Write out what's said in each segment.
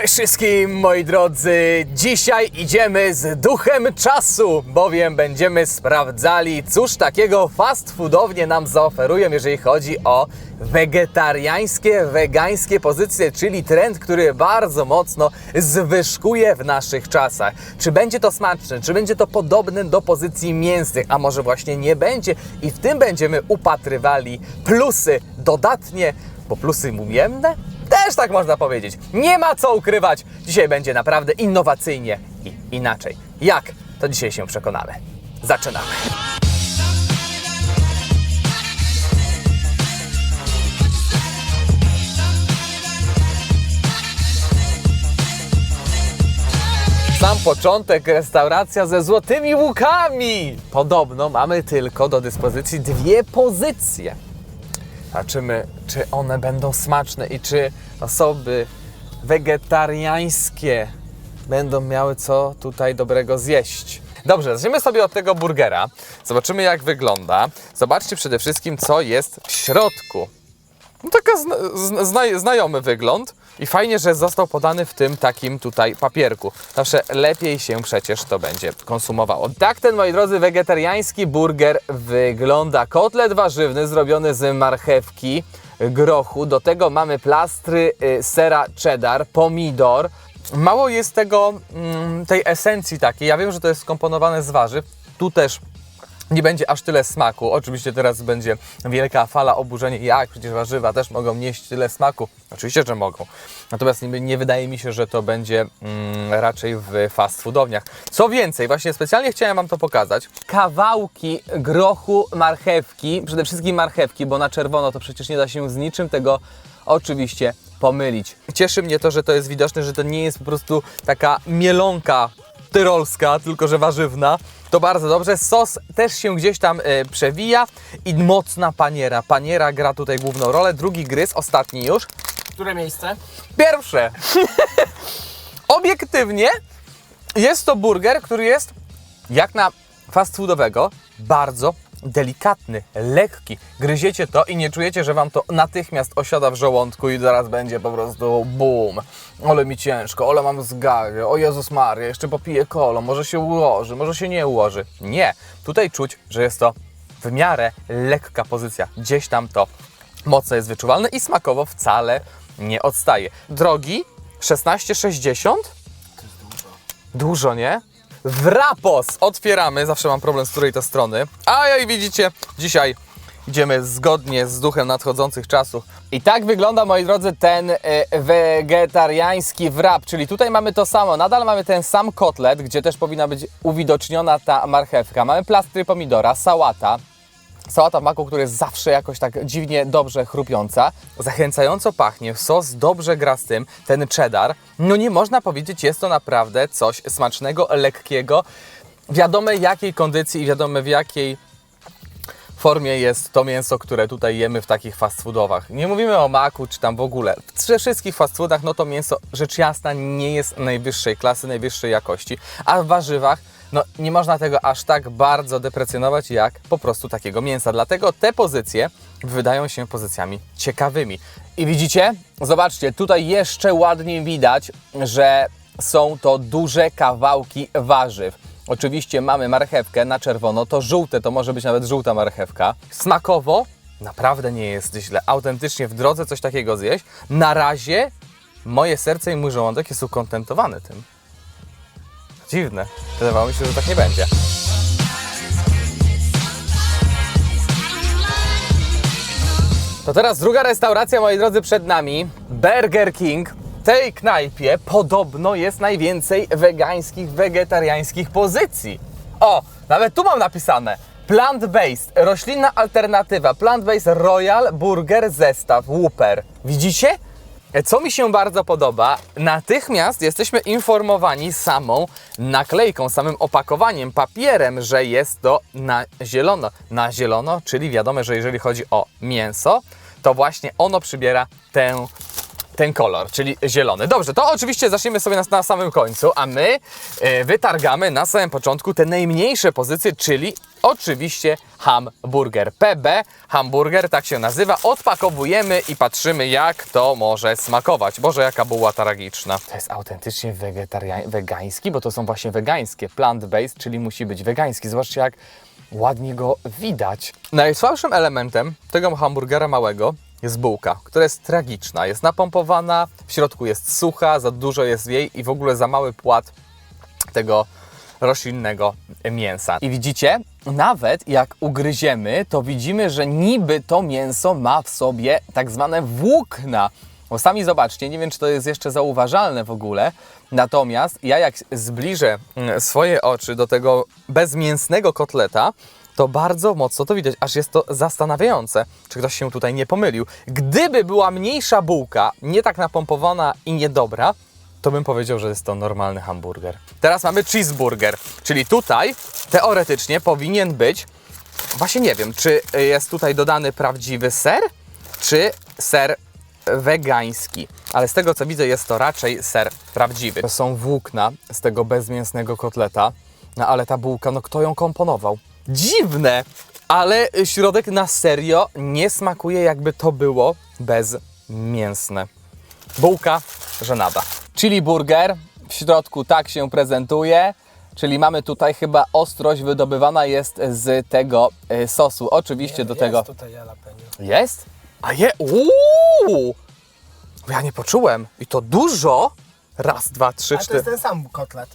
Cześć wszystkim moi drodzy! Dzisiaj idziemy z duchem czasu, bowiem będziemy sprawdzali, cóż takiego fast foodownie nam zaoferują, jeżeli chodzi o wegetariańskie, wegańskie pozycje, czyli trend, który bardzo mocno zwyżkuje w naszych czasach. Czy będzie to smaczne, czy będzie to podobne do pozycji mięsnych, a może właśnie nie będzie i w tym będziemy upatrywali plusy dodatnie, bo plusy umiemne? Też tak można powiedzieć. Nie ma co ukrywać. Dzisiaj będzie naprawdę innowacyjnie i inaczej. Jak? To dzisiaj się przekonamy. Zaczynamy. Sam początek restauracja ze złotymi łukami. Podobno mamy tylko do dyspozycji dwie pozycje. Zobaczymy, czy one będą smaczne i czy osoby wegetariańskie będą miały co tutaj dobrego zjeść. Dobrze, zaczniemy sobie od tego burgera. Zobaczymy, jak wygląda. Zobaczcie przede wszystkim, co jest w środku. No, taka zna, zna, zna, znajomy wygląd i fajnie, że został podany w tym takim tutaj papierku. Zawsze lepiej się przecież to będzie konsumowało. Tak ten, moi drodzy, wegetariański burger wygląda. Kotlet warzywny zrobiony z marchewki, grochu. Do tego mamy plastry y, sera cheddar, pomidor. Mało jest tego, mm, tej esencji takiej. Ja wiem, że to jest skomponowane z warzyw. Tu też nie będzie aż tyle smaku. Oczywiście teraz będzie wielka fala oburzenia. Jak? Przecież warzywa też mogą nieść tyle smaku. Oczywiście, że mogą. Natomiast nie, nie wydaje mi się, że to będzie mm, raczej w fast foodowniach. Co więcej, właśnie specjalnie chciałem Wam to pokazać. Kawałki grochu marchewki, przede wszystkim marchewki, bo na czerwono to przecież nie da się z niczym tego oczywiście pomylić. Cieszy mnie to, że to jest widoczne, że to nie jest po prostu taka mielonka tyrolska, tylko że warzywna. To bardzo dobrze. Sos też się gdzieś tam e, przewija i mocna paniera. Paniera gra tutaj główną rolę. Drugi gryz, ostatni już. Które miejsce? Pierwsze. Obiektywnie jest to burger, który jest jak na fast foodowego bardzo delikatny, lekki. Gryziecie to i nie czujecie, że wam to natychmiast osiada w żołądku i zaraz będzie po prostu boom. Ole mi ciężko, ole mam zgagę, o Jezus Maria, jeszcze popiję kolo, może się ułoży, może się nie ułoży. Nie, tutaj czuć, że jest to w miarę lekka pozycja. Gdzieś tam to mocno jest wyczuwalne i smakowo wcale nie odstaje. Drogi 16,60? Dużo, nie? Wrapos otwieramy, zawsze mam problem z której to strony. A jak widzicie, dzisiaj idziemy zgodnie z duchem nadchodzących czasów. I tak wygląda, moi drodzy, ten e, wegetariański wrap, czyli tutaj mamy to samo, nadal mamy ten sam kotlet, gdzie też powinna być uwidoczniona ta marchewka. Mamy plastry pomidora, sałata, Sałata maku, która jest zawsze jakoś tak dziwnie dobrze chrupiąca. Zachęcająco pachnie, sos dobrze gra z tym, ten cheddar. No nie można powiedzieć, jest to naprawdę coś smacznego, lekkiego. Wiadome jakiej kondycji i wiadome w jakiej formie jest to mięso, które tutaj jemy w takich fast foodowach. Nie mówimy o maku czy tam w ogóle. W wszystkich fast foodach no to mięso rzecz jasna nie jest najwyższej klasy, najwyższej jakości, a w warzywach no nie można tego aż tak bardzo deprecjonować jak po prostu takiego mięsa. Dlatego te pozycje wydają się pozycjami ciekawymi. I widzicie? Zobaczcie, tutaj jeszcze ładniej widać, że są to duże kawałki warzyw. Oczywiście mamy marchewkę na czerwono, to żółte, to może być nawet żółta marchewka. Smakowo naprawdę nie jest źle. Autentycznie w drodze coś takiego zjeść. Na razie moje serce i mój żołądek jest ukontentowany tym. Dziwne. Wydawało mi się, że tak nie będzie. To teraz druga restauracja, moi drodzy, przed nami. Burger King. Tej knajpie podobno jest najwięcej wegańskich, wegetariańskich pozycji. O, nawet tu mam napisane. Plant-based, roślinna alternatywa, plant-based Royal Burger Zestaw Whopper. Widzicie? Co mi się bardzo podoba, natychmiast jesteśmy informowani samą naklejką, samym opakowaniem, papierem, że jest to na zielono. Na zielono, czyli wiadomo, że jeżeli chodzi o mięso, to właśnie ono przybiera tę ten kolor, czyli zielony. Dobrze, to oczywiście zaczniemy sobie na, na samym końcu, a my e, wytargamy na samym początku te najmniejsze pozycje, czyli oczywiście hamburger. PB hamburger, tak się nazywa. Odpakowujemy i patrzymy, jak to może smakować. Boże, jaka była tragiczna. To jest autentycznie wegański, bo to są właśnie wegańskie, plant-based, czyli musi być wegański. Zobaczcie, jak ładnie go widać. Najsłabszym elementem tego hamburgera małego jest bułka, która jest tragiczna. Jest napompowana, w środku jest sucha, za dużo jest jej i w ogóle za mały płat tego roślinnego mięsa. I widzicie, nawet jak ugryziemy, to widzimy, że niby to mięso ma w sobie tak zwane włókna. Bo sami zobaczcie, nie wiem czy to jest jeszcze zauważalne w ogóle, natomiast ja jak zbliżę mm, swoje oczy do tego bezmięsnego kotleta, to bardzo mocno to widać, aż jest to zastanawiające, czy ktoś się tutaj nie pomylił. Gdyby była mniejsza bułka, nie tak napompowana i niedobra, to bym powiedział, że jest to normalny hamburger. Teraz mamy cheeseburger, czyli tutaj teoretycznie powinien być, właśnie nie wiem, czy jest tutaj dodany prawdziwy ser, czy ser wegański. Ale z tego co widzę, jest to raczej ser prawdziwy. To są włókna z tego bezmięsnego kotleta, no ale ta bułka, no kto ją komponował? Dziwne, ale środek na serio nie smakuje, jakby to było bezmięsne. Bułka, żenada. Chili burger w środku tak się prezentuje. Czyli mamy tutaj chyba ostrość wydobywana jest z tego e, sosu. Oczywiście do tego. Jest tutaj jalapeno. Jest? A je. Uuu! Ja nie poczułem. I to dużo. Raz, dwa, trzy, A to cztery. jest ten sam kotlet.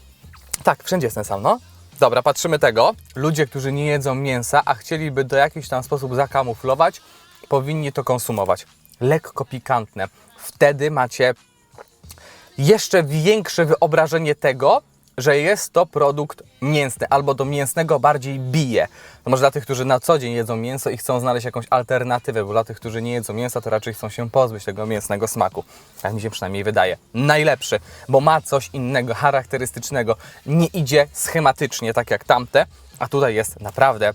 Tak, wszędzie jest ten sam, no. Dobra, patrzymy tego. Ludzie, którzy nie jedzą mięsa, a chcieliby do jakiś tam sposób zakamuflować, powinni to konsumować. Lekko pikantne. Wtedy macie jeszcze większe wyobrażenie tego, że jest to produkt mięsny, albo do mięsnego bardziej bije. To może dla tych, którzy na co dzień jedzą mięso i chcą znaleźć jakąś alternatywę, bo dla tych, którzy nie jedzą mięsa, to raczej chcą się pozbyć tego mięsnego smaku. Tak mi się przynajmniej wydaje. Najlepszy, bo ma coś innego, charakterystycznego. Nie idzie schematycznie, tak jak tamte, a tutaj jest naprawdę,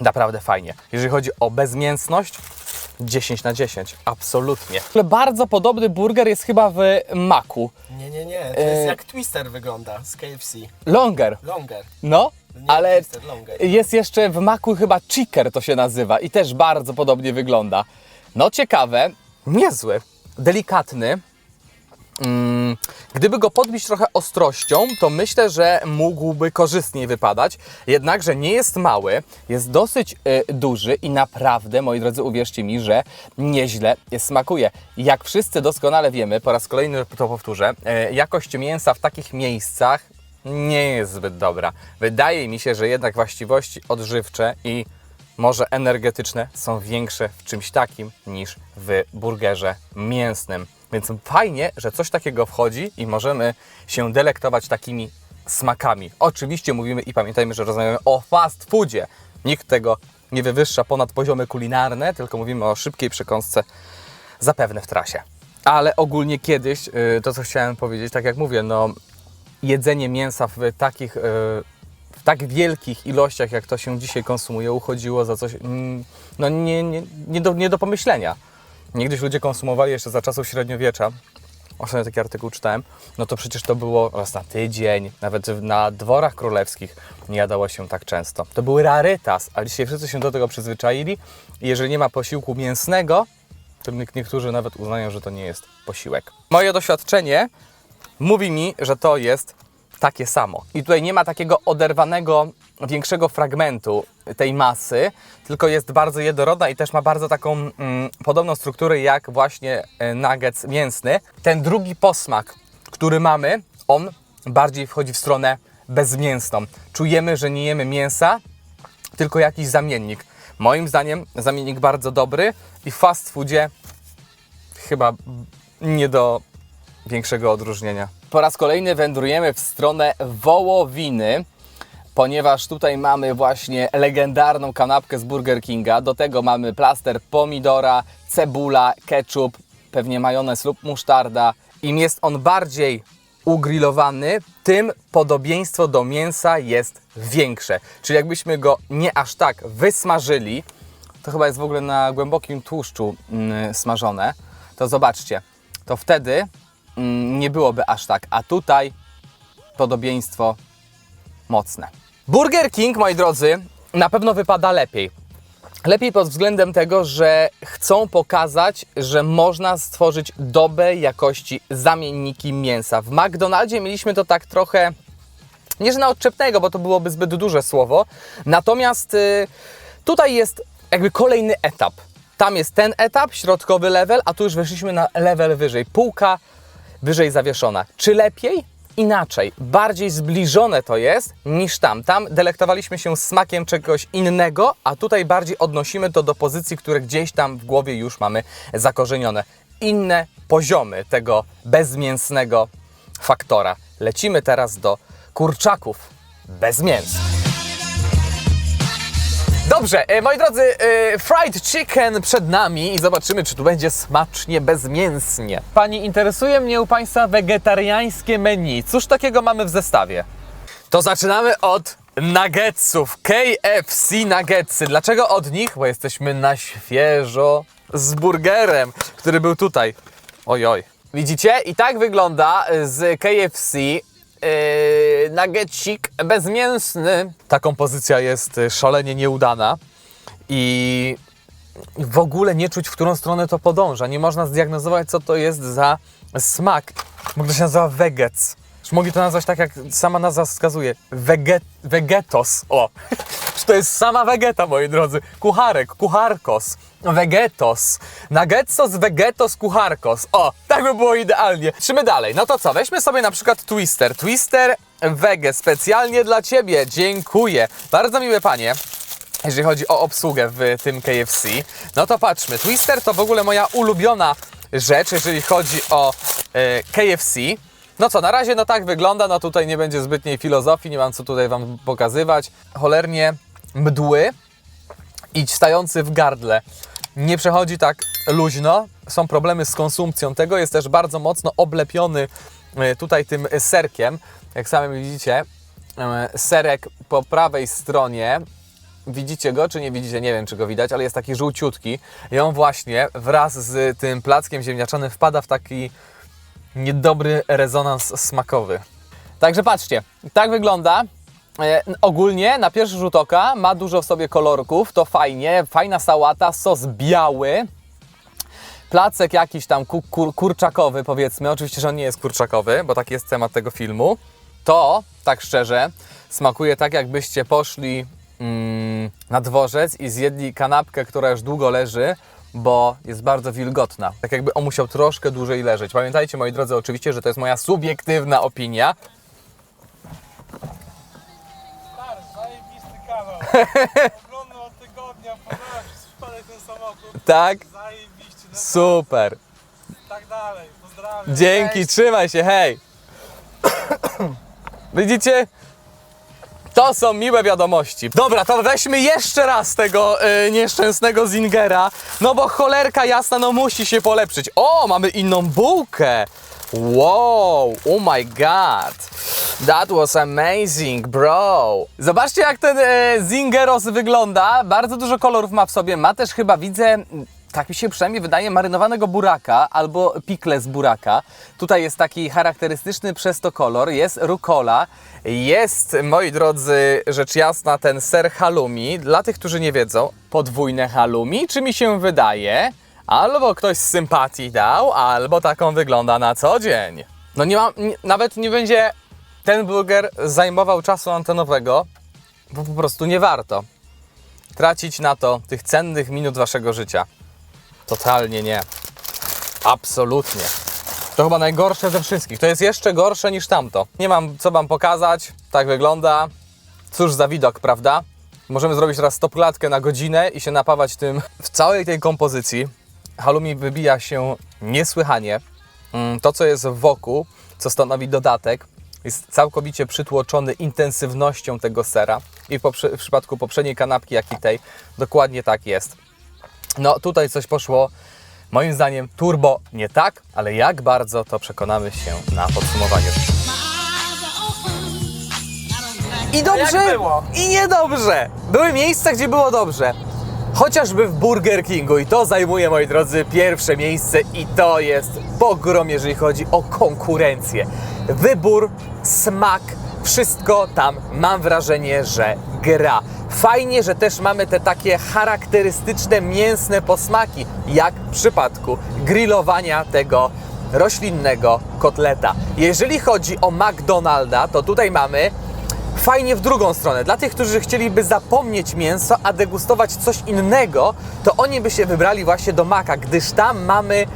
naprawdę fajnie. Jeżeli chodzi o bezmięsność, 10 na 10, absolutnie. Bardzo podobny burger jest chyba w Maku. Nie, nie, nie. To E- jest jak Twister wygląda z KFC. Longer. Longer. No, Nie, ale Twister, longer. jest jeszcze w maku chyba chicker to się nazywa i też bardzo podobnie wygląda. No ciekawe, niezły, delikatny. Mm, gdyby go podbić trochę ostrością, to myślę, że mógłby korzystniej wypadać. Jednakże nie jest mały, jest dosyć y, duży i naprawdę, moi drodzy, uwierzcie mi, że nieźle smakuje. Jak wszyscy doskonale wiemy, po raz kolejny to powtórzę, y, jakość mięsa w takich miejscach nie jest zbyt dobra. Wydaje mi się, że jednak właściwości odżywcze i może energetyczne są większe w czymś takim niż w burgerze mięsnym. Więc fajnie, że coś takiego wchodzi i możemy się delektować takimi smakami. Oczywiście mówimy i pamiętajmy, że rozmawiamy o fast foodzie. Nikt tego nie wywyższa ponad poziomy kulinarne, tylko mówimy o szybkiej przekąsce zapewne w trasie. Ale ogólnie kiedyś, y, to co chciałem powiedzieć, tak jak mówię, no jedzenie mięsa w takich, y, w tak wielkich ilościach, jak to się dzisiaj konsumuje, uchodziło za coś mm, no nie, nie, nie, do, nie do pomyślenia. Niegdyś ludzie konsumowali jeszcze za czasów średniowiecza, ostatnio taki artykuł czytałem, no to przecież to było raz na tydzień, nawet na dworach królewskich nie jadało się tak często. To był rarytas, a dzisiaj wszyscy się do tego przyzwyczaili i jeżeli nie ma posiłku mięsnego, to nie- niektórzy nawet uznają, że to nie jest posiłek. Moje doświadczenie mówi mi, że to jest takie samo. I tutaj nie ma takiego oderwanego, większego fragmentu tej masy, tylko jest bardzo jednorodna i też ma bardzo taką mm, podobną strukturę jak właśnie e, nuggets mięsny. Ten drugi posmak, który mamy, on bardziej wchodzi w stronę bezmięsną. Czujemy, że nie jemy mięsa, tylko jakiś zamiennik. Moim zdaniem zamiennik bardzo dobry i w fast foodzie chyba nie do większego odróżnienia. Po raz kolejny wędrujemy w stronę wołowiny, ponieważ tutaj mamy właśnie legendarną kanapkę z Burger Kinga. Do tego mamy plaster pomidora, cebula, ketchup, pewnie majonez lub musztarda. Im jest on bardziej ugrillowany, tym podobieństwo do mięsa jest większe. Czyli jakbyśmy go nie aż tak wysmażyli, to chyba jest w ogóle na głębokim tłuszczu mm, smażone, to zobaczcie, to wtedy nie byłoby aż tak. A tutaj podobieństwo mocne. Burger King, moi drodzy, na pewno wypada lepiej. Lepiej pod względem tego, że chcą pokazać, że można stworzyć dobrej jakości zamienniki mięsa. W McDonaldzie mieliśmy to tak trochę nie że na odczepnego, bo to byłoby zbyt duże słowo. Natomiast y, tutaj jest jakby kolejny etap. Tam jest ten etap, środkowy level, a tu już weszliśmy na level wyżej. Półka wyżej zawieszona. Czy lepiej? Inaczej. Bardziej zbliżone to jest niż tam. Tam delektowaliśmy się smakiem czegoś innego, a tutaj bardziej odnosimy to do pozycji, które gdzieś tam w głowie już mamy zakorzenione. Inne poziomy tego bezmięsnego faktora. Lecimy teraz do kurczaków bez mięsa. Dobrze, e, moi drodzy, e, fried chicken przed nami i zobaczymy, czy tu będzie smacznie, bezmięsnie. Pani, interesuje mnie u Państwa wegetariańskie menu. Cóż takiego mamy w zestawie? To zaczynamy od nuggetsów. KFC nuggetsy. Dlaczego od nich? Bo jesteśmy na świeżo z burgerem, który był tutaj. Oj, oj. Widzicie? I tak wygląda z KFC Yy, bezmięsny. Ta kompozycja jest y, szalenie nieudana i w ogóle nie czuć, w którą stronę to podąża. Nie można zdiagnozować, co to jest za smak. To się nazywa wegec. Mogli to nazwać tak, jak sama nazwa wskazuje. Wege, vegetos. O! To jest sama wegeta, moi drodzy? Kucharek, kucharkos, vegetos. Nuggetsos, vegetos, kucharkos. O, tak by było idealnie. Trzymy dalej. No to co, weźmy sobie na przykład twister. Twister wege, specjalnie dla Ciebie. Dziękuję. Bardzo miłe panie jeżeli chodzi o obsługę w tym KFC. No to patrzmy, Twister to w ogóle moja ulubiona rzecz, jeżeli chodzi o e, KFC. No co, na razie no tak wygląda, no tutaj nie będzie zbytniej filozofii, nie mam co tutaj Wam pokazywać. Cholernie mdły i stający w gardle. Nie przechodzi tak luźno, są problemy z konsumpcją tego, jest też bardzo mocno oblepiony e, tutaj tym serkiem. Jak sami widzicie, e, serek po prawej stronie Widzicie go, czy nie widzicie? Nie wiem, czy go widać, ale jest taki żółciutki. I on właśnie wraz z tym plackiem ziemniaczanym wpada w taki niedobry rezonans smakowy. Także patrzcie, tak wygląda. E, ogólnie na pierwszy rzut oka ma dużo w sobie kolorków, to fajnie, fajna sałata, sos biały, placek jakiś tam ku, kur, kurczakowy powiedzmy, oczywiście, że on nie jest kurczakowy, bo taki jest temat tego filmu. To, tak szczerze, smakuje tak jakbyście poszli mm, na dworzec i zjedli kanapkę, która już długo leży, bo jest bardzo wilgotna. Tak jakby on musiał troszkę dłużej leżeć. Pamiętajcie, moi drodzy, oczywiście, że to jest moja subiektywna opinia. Oglądam od tygodnia, się przypadek ten samochód. Tak? Zajebiście, no Super. tak dalej. Pozdrawiam. Dzięki, Cześć. trzymaj się, hej! Widzicie? To są miłe wiadomości. Dobra, to weźmy jeszcze raz tego y, nieszczęsnego Zingera. No bo cholerka jasna, no musi się polepszyć. O, mamy inną bułkę. Wow, oh my god. That was amazing, bro. Zobaczcie, jak ten e, Zingeros wygląda. Bardzo dużo kolorów ma w sobie. Ma też chyba, widzę, tak mi się przynajmniej wydaje, marynowanego buraka albo pikle z buraka. Tutaj jest taki charakterystyczny przez to kolor, jest rucola, jest, moi drodzy, rzecz jasna, ten ser halloumi. Dla tych, którzy nie wiedzą, podwójne halloumi, czy mi się wydaje? Albo ktoś z sympatii dał, albo taką wygląda na co dzień. No nie mam, nie, nawet nie będzie ten burger zajmował czasu antenowego, bo po prostu nie warto tracić na to tych cennych minut waszego życia. Totalnie nie. Absolutnie. To chyba najgorsze ze wszystkich. To jest jeszcze gorsze niż tamto. Nie mam co wam pokazać. Tak wygląda. Cóż za widok, prawda? Możemy zrobić teraz stopklatkę na godzinę i się napawać tym w całej tej kompozycji. Halloumi wybija się niesłychanie. Mm, To, co jest wokół, co stanowi dodatek, jest całkowicie przytłoczony intensywnością tego sera. I w, przypadku poprzedniej kanapki, jak i tej, dokładnie tak jest. No tutaj coś poszło, moim zdaniem, turbo nie tak, ale jak bardzo to przekonamy się na podsumowaniu. I dobrze, i niedobrze. Były miejsca, gdzie było dobrze. Chociażby w Burger Kingu i to zajmuje, moi drodzy, pierwsze miejsce i to jest pogrom, jeżeli chodzi o konkurencję. Wybór, smak, wszystko tam mam wrażenie, że gra. Fajnie, że też mamy te takie charakterystyczne mięsne posmaki, jak w przypadku grillowania tego roślinnego kotleta. Jeżeli chodzi o McDonalda, to tutaj mamy fajnie w drugą stronę. Dla tych, którzy chcieliby zapomnieć mięso, a degustować coś innego, to oni by się wybrali właśnie do maka, gdyż tam mamy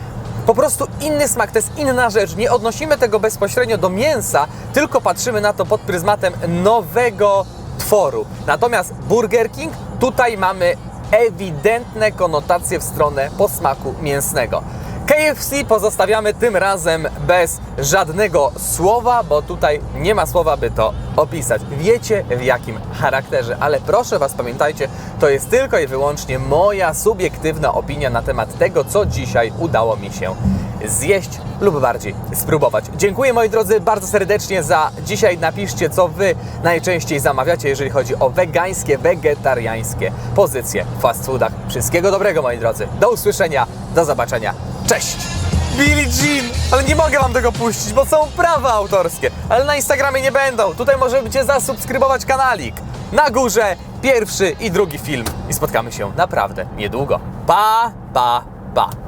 po prostu inny smak, to jest inna rzecz. Nie odnosimy tego bezpośrednio do mięsa, tylko patrzymy na to pod pryzmatem nowego tworu. Natomiast Burger King, tutaj mamy ewidentne konotacje w stronę posmaku mięsnego. KFC pozostawiamy tym razem bez żadnego słowa, bo tutaj nie ma słowa, by to opisać. Wiecie w jakim charakterze, ale proszę Was, pamiętajcie, to jest tylko i wyłącznie moja subiektywna opinia na temat tego, co dzisiaj udało mi się zjeść lub bardziej spróbować. Dziękuję moi drodzy bardzo serdecznie za dzisiaj. Napiszcie, co Wy najczęściej zamawiacie, jeżeli chodzi o wegańskie, wegetariańskie pozycje w fast foodach. Wszystkiego dobrego moi drodzy. Do usłyszenia, do zobaczenia. Cześć! Billie Jean! Ale nie mogę wam tego puścić, bo są prawa autorskie. Ale na Instagramie nie będą. Tutaj możecie zasubskrybować kanalik. Na górze pierwszy i drugi film. I spotkamy się naprawdę niedługo. Pa, pa, pa.